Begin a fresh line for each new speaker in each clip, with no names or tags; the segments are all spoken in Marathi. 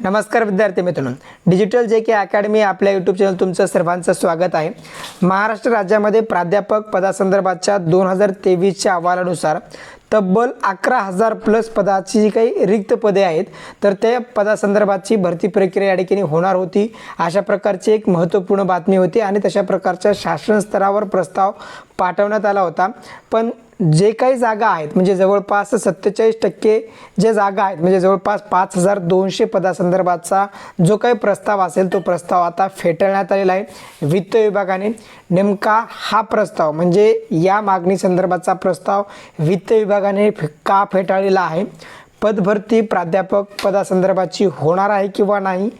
नमस्कार विद्यार्थी मित्रांनो. डिजिटल जे के अकॅडमी आपल्या यूट्यूब चॅनल तुमचं सर्वांचं स्वागत आहे. महाराष्ट्र राज्यामध्ये प्राध्यापक पदासंदर्भातच्या दोन हजार तेवीसच्या अहवालानुसार तब्बल अकरा हजार प्लस पदाची जी काही रिक्त पदे आहेत तर त्या पदासंदर्भातची भरती प्रक्रिया या ठिकाणी होणार होती. अशा प्रकारची एक महत्त्वपूर्ण बातमी होती आणि तशा प्रकारच्या शासन स्तरावर प्रस्ताव पाठवण्यात आला होता. पण जे काही जागा आहेत म्हणजे जवळपास सत्तेचाळीस टक्के जे जागा आहेत म्हणजे जवळपास पाच हजार दोनशे पदासंदर्भाचा जो काही प्रस्ताव असेल तो प्रस्ताव आता फेटाळण्यात आलेला आहे. वित्त विभागाने नेमका हा प्रस्ताव म्हणजे या मागणी संदर्भाचा प्रस्ताव वित्त विभागाने का फेटाळलेला आहे? पदभरती प्राध्यापक पदासंदर्भाची होणार आहे किंवा नाही?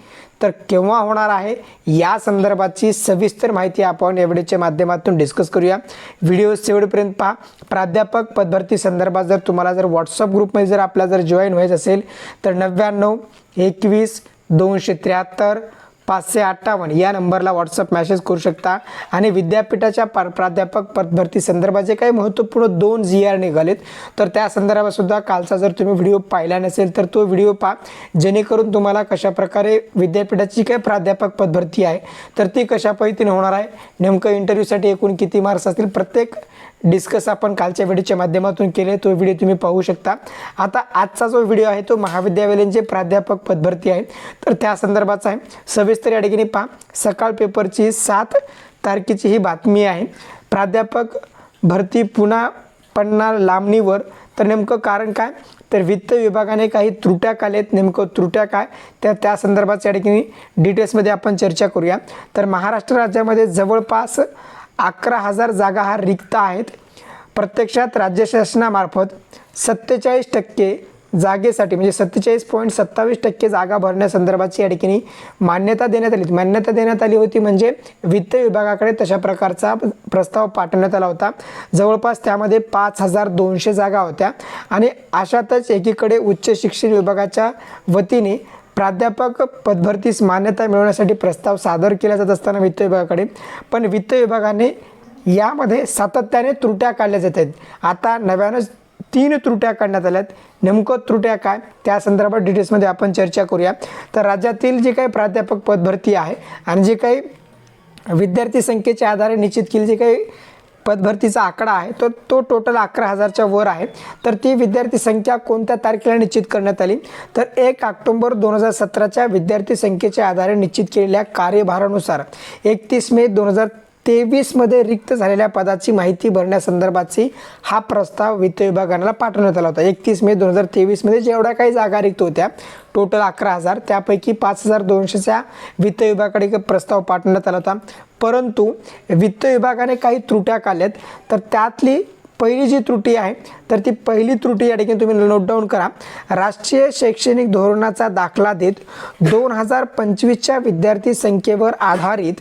तर केव्हा होणार आहे? या संदर्भाची सविस्तर माहिती आपण एवढीच्या माध्यमातून डिस्कस करूया. व्हिडिओ शेवटपर्यंत पहा. प्राध्यापक पदभरती संदर्भात जर तुम्हाला जर व्हॉट्सअप ग्रुपमध्ये जर आपला जर जॉईन व्हायचं असेल तर नव्याण्णव एकवीस दोनशे त्र्याहत्तर पाचशे अठ्ठावन्न. या नंबरला व्हॉट्सअप मॅसेज करू शकता. आणि विद्यापीठाच्या पा प्राध्यापक पदभरती संदर्भात जे काही महत्त्वपूर्ण दोन जी आर निघालेत तर त्या संदर्भातसुद्धा कालचा जर तुम्ही व्हिडिओ पाहिला नसेल तर तो व्हिडिओ पहा. जेणेकरून तुम्हाला कशा प्रकारे विद्यापीठाची काय प्राध्यापक पदभरती आहे तर ती कशा पद्धतीने होणार आहे नेमकं इंटरव्ह्यूसाठी एकूण किती मार्क्स असतील प्रत्येक डिस्कस आपण कालच्या व्हिडिओच्या माध्यमातून केले तो व्हिडिओ तुम्ही पाहू शकता. आता आजचा जो व्हिडिओ आहे तो महाविद्यालयांचे प्राध्यापक पदभरती आहे. तर त्या संदर्भाचा आहे. सविस्तर या ठिकाणी पहा. सकाळ पेपरची सात तारखेची ही बातमी आहे. प्राध्यापक भरती पुन्हा पन्नार लांबणीवर. तर नेमकं कारण काय? तर वित्त विभागाने काही त्रुट्या काढल्यात नेमकं त्रुट्या काय? त्या त्या संदर्भात या ठिकाणी डिटेल्समध्ये आपण चर्चा करूया. तर महाराष्ट्र राज्यामध्ये जवळपास अकरा हजार जागा हा रिक्त आहेत. प्रत्यक्षात राज्य शासनामार्फत सत्तेचाळीस टक्के जागेसाठी म्हणजे सत्तेचाळीस पॉईंट सत्तावीस टक्के जागा भरण्यासंदर्भाची या ठिकाणी मान्यता देण्यात आली. मान्यता देण्यात आली होती म्हणजे वित्त विभागाकडे तशा प्रकारचा प्रस्ताव पाठवण्यात आला होता. जवळपास त्यामध्ये पाच हजार दोनशे जागा होत्या. आणि अशातच एकीकडे उच्च शिक्षण विभागाच्या वतीने प्राध्यापक पदभरतीस मान्यता मिळवण्यासाठी प्रस्ताव सादर केला जात असताना वित्त विभागाकडे. पण वित्त विभागाने यामध्ये सातत्याने त्रुट्या काढल्या जात आहेत. आता नव्यानंच तीन त्रुट्या काढण्यात आल्यात नेमकं त्रुट्या काय? त्या संदर्भात डिटेल्समध्ये आपण चर्चा करूया. तर राज्यातील जी काही प्राध्यापक पदभरती आहे आणि जे काही विद्यार्थी संख्येच्या आधारे निश्चित केली जी काही पदभरतीचा आकडा आहे तो तो टोटल अकरा हजारच्या वर आहे. तर ती विद्यार्थी संख्या कोणत्या तारखेला निश्चित करण्यात आली? तर एक ऑक्टोंबर दोन हजार सतराच्या विद्यार्थी संख्येच्या आधारे निश्चित केलेल्या कार्यभारानुसार एकतीस मे दोन हजार तेवीसमध्ये रिक्त झालेल्या पदाची माहिती भरण्यासंदर्भाची हा प्रस्ताव वित्त विभागाला पाठवण्यात आला होता. एकतीस मे दोन हजार तेवीसमध्ये जेवढ्या काही जागा रिक्त होत्या टोटल अकरा हजार त्यापैकी पाच हजार दोनशेच्या वित्त विभागाकडे प्रस्ताव पाठवण्यात आला होता. परंतु वित्त विभागाने काही त्रुट्या काढल्यात. तर त्यातली पहिली जी त्रुटी आहे तर ती पहिली त्रुटी या ठिकाणी तुम्ही नोटडाऊन करा. राष्ट्रीय शैक्षणिक धोरणाचा दाखला देत दोन हजार पंचवीसच्या विद्यार्थी संख्येवर आधारित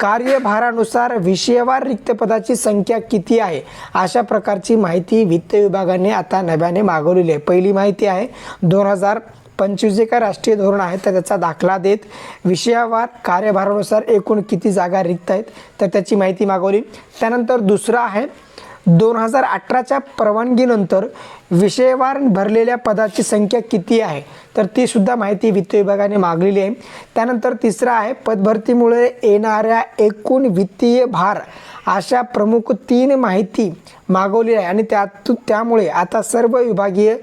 कार्यभारानुसार विषयवार रिक्त पदाची संख्या किती आहे अशा प्रकारची माहिती वित्त विभागाने आता नव्याने मागवलेली आहे. पहिली माहिती आहे दोन हजार पंचवीस जे काय राष्ट्रीय धोरण आहे तर त्याचा दाखला देत विषयावार कार्यभारानुसार एकूण किती जागा रिक्त आहेत तर त्याची माहिती मागवली. त्यानंतर दुसरं आहे दोन हजार अठराच्या परवानगीनंतर विषयवार भरलेल्या पदाची संख्या किती आहे तर ती सुद्धा माहिती वित्त विभागाने मागलेली आहे. त्यानंतर तिसरं आहे पदभरतीमुळे येणाऱ्या एकूण वित्तीय भार अशा प्रमुख तीन माहिती मागवली आहे आणि त्यात त्यामुळे आता सर्व विभागीय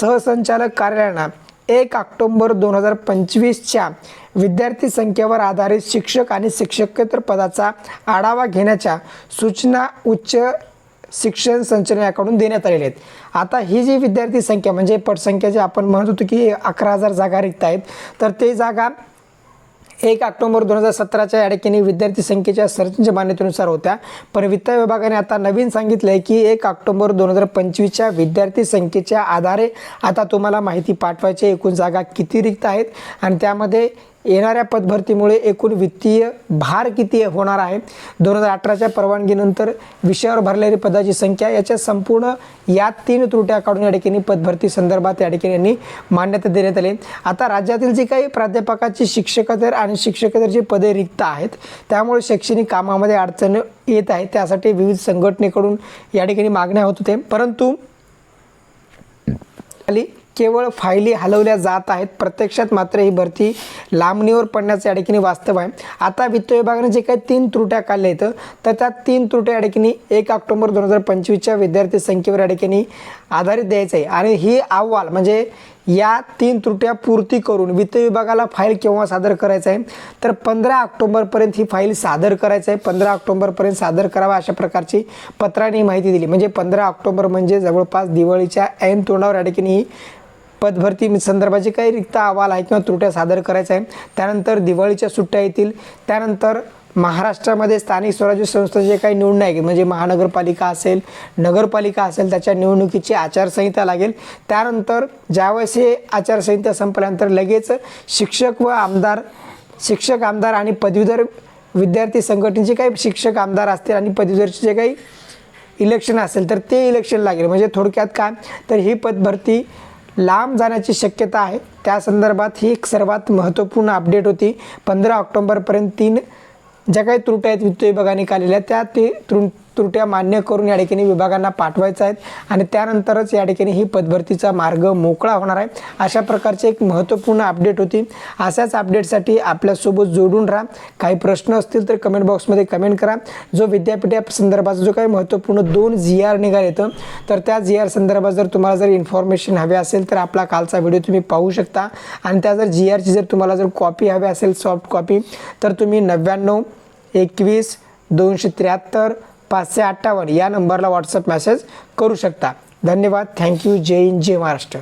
सहसंचालक कार्यालयांना एक ऑक्टोंबर दोन हजार पंचवीसच्या विद्यार्थी संख्येवर आधारित शिक्षक आणि शिक्षकेतर पदाचा आढावा घेण्याच्या सूचना उच्च शिक्षण संचालनाकडून देण्यात आलेले आहेत. आता ही जी विद्यार्थी संख्या म्हणजे पटसंख्या जे आपण म्हणत होतो की अकरा हजार जागा रिक्त आहेत तर ते जागा एक ऑक्टोबर दोन हजार सतराच्या या विद्यार्थी संख्येच्या सर्चच्या मान्यतेनुसार होत्या. पण वित्त विभागाने आता नवीन सांगितलं आहे की एक ऑक्टोबर दोन हजार पंचवीसच्या विद्यार्थी संख्येच्या आधारे आता तुम्हाला माहिती पाठवायची एकूण जागा किती रिक्त आहेत. आणि त्यामध्ये येणाऱ्या पदभरतीमुळे एकूण वित्तीय भार किती होणार आहे? दोन हजार अठराच्या परवानगीनंतर विषयावर भरलेली पदाची संख्या याच्या संपूर्ण या तीन त्रुट्या काढून या ठिकाणी पदभरती संदर्भात या ठिकाणी यांनी मान्यता देण्यात आली. आता राज्यातील जी काही प्राध्यापकाची शिक्षकतर आणि शिक्षकतर जी पदे रिक्त आहेत त्यामुळे शैक्षणिक कामामध्ये अडचण येत आहे. त्यासाठी विविध संघटनेकडून या ठिकाणी मागण्या होत होते परंतु आली. केवळ फायली हलवल्या जात आहेत. प्रत्यक्षात मात्र ही भरती लांबणीवर पडण्याचं या ठिकाणी वास्तव आहे. आता वित्त विभागाने जे काही तीन त्रुट्या काढल्या आहेत तर त्या तीन त्रुट्या या ठिकाणी एक ऑक्टोबर दोन हजार पंचवीसच्या विद्यार्थी संख्येवर या ठिकाणी आधारित द्यायचं आहे आणि ही अहवाल म्हणजे या तीन त्रुट्या पूर्ती करून वित्त विभागाला फाईल केव्हा सादर करायचं आहे तर पंधरा ऑक्टोबरपर्यंत ही फाईल सादर करायचं आहे पंधरा ऑक्टोबरपर्यंत सादर करावा अशा प्रकारची पत्राने माहिती दिली. म्हणजे पंधरा ऑक्टोबर म्हणजे जवळपास दिवाळीच्या ऐन तोंडावर या ठिकाणी ही पदभरती संदर्भाचे काही रिक्त अहवाल आहे किंवा त्रुट्या सादर करायचा आहे त्यानंतर दिवाळीच्या सुट्ट्या येतील. त्यानंतर महाराष्ट्रामध्ये स्थानिक स्वराज्य संस्थेचे जे काही निवडणूक आहे म्हणजे महानगरपालिका असेल नगरपालिका असेल त्याच्या निवडणुकीची आचारसंहिता लागेल. त्यानंतर ज्यावेळेस हे आचारसंहिता संपल्यानंतर लगेच शिक्षक व आमदार शिक्षक आमदार आणि पदवीधर विद्यार्थी संघटनेचे काही शिक्षक आमदार असतील आणि पदवीधरचे जे काही इलेक्शन असेल तर ते इलेक्शन लागेल. म्हणजे थोडक्यात काय? तर ही पदभरती लांब जाण्याची शक्यता आहे. त्या संदर्भात ही एक सर्वात महत्त्वपूर्ण अपडेट होती. पंधरा ऑक्टोंबरपर्यंत तीन ज्या काही त्रुट्या आहेत वित्त विभागाने काढलेल्या त्या ते त्रुट त्रुट्या मान्य करून या ठिकाणी विभागांना पाठवायचं आहेत आणि त्यानंतरच या ठिकाणी ही पदभरतीचा मार्ग मोकळा होणार आहे. अशा प्रकारची एक महत्त्वपूर्ण अपडेट होती. अशाच अपडेटसाठी आपल्यासोबत जोडून राहा. काही प्रश्न असतील तर कमेंट बॉक्समध्ये कमेंट करा. जो विद्यापीठा संदर्भाचा जो काही महत्त्वपूर्ण दोन जी आर निघाले येतं तर त्या जी आर संदर्भात जर तुम्हाला जर इन्फॉर्मेशन हवी असेल तर आपला कालचा व्हिडिओ तुम्ही पाहू शकता. आणि त्या जर जी आरची जर तुम्हाला जर कॉपी हवी असेल सॉफ्ट कॉपी तर तुम्ही नव्याण्णव एकवीस दोनशे त्र्याहत्तर पाचशे अठ्ठावन्न या नंबरला व्हॉट्सअप मेसेज करू शकता. धन्यवाद. थँक्यू जय हिंद. जय महाराष्ट्र.